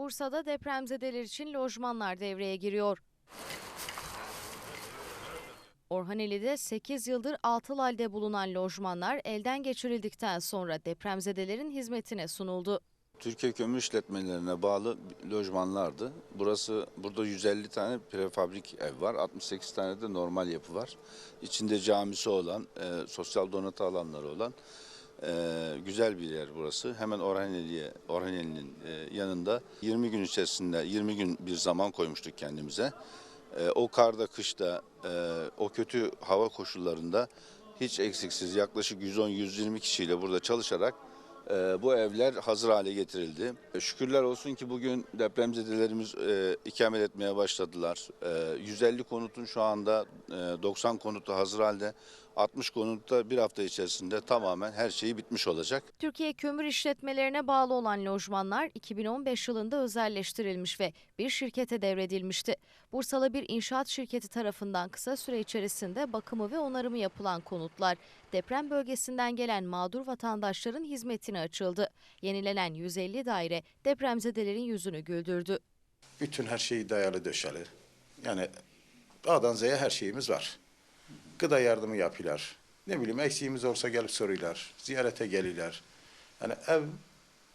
Bursa'da depremzedeler için lojmanlar devreye giriyor. Orhaneli'de 8 yıldır atıl halde bulunan lojmanlar elden geçirildikten sonra depremzedelerin hizmetine sunuldu. Türkiye Kömür İşletmelerine bağlı lojmanlardı. Burası burada 150 tane prefabrik ev var. 68 tane de normal yapı var. İçinde camisi olan, e, sosyal donatı alanları olan e, güzel bir yer burası. Hemen Orhaneli'ye, Orhaneli'nin e, yanında 20 gün içerisinde 20 gün bir zaman koymuştuk kendimize. E, o karda, kışta, e, o kötü hava koşullarında hiç eksiksiz yaklaşık 110-120 kişiyle burada çalışarak ee, bu evler hazır hale getirildi. E, Şükürler olsun ki bugün depremzedelerimiz e, ikamet etmeye başladılar. E, 150 konutun şu anda e, 90 konutu hazır halde. 60 konutta bir hafta içerisinde tamamen her şeyi bitmiş olacak. Türkiye Kömür İşletmelerine bağlı olan lojmanlar 2015 yılında özelleştirilmiş ve bir şirkete devredilmişti. Bursalı bir inşaat şirketi tarafından kısa süre içerisinde bakımı ve onarımı yapılan konutlar deprem bölgesinden gelen mağdur vatandaşların hizmetine açıldı. Yenilenen 150 daire depremzedelerin yüzünü güldürdü. Bütün her şeyi dayalı döşeli. Yani A'dan Z'ye her şeyimiz var. Gıda yardımı yapıyorlar. Ne bileyim eksiğimiz olsa gelip soruyorlar. Ziyarete geliyorlar. Yani ev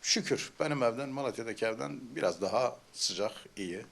şükür benim evden Malatya'daki evden biraz daha sıcak, iyi.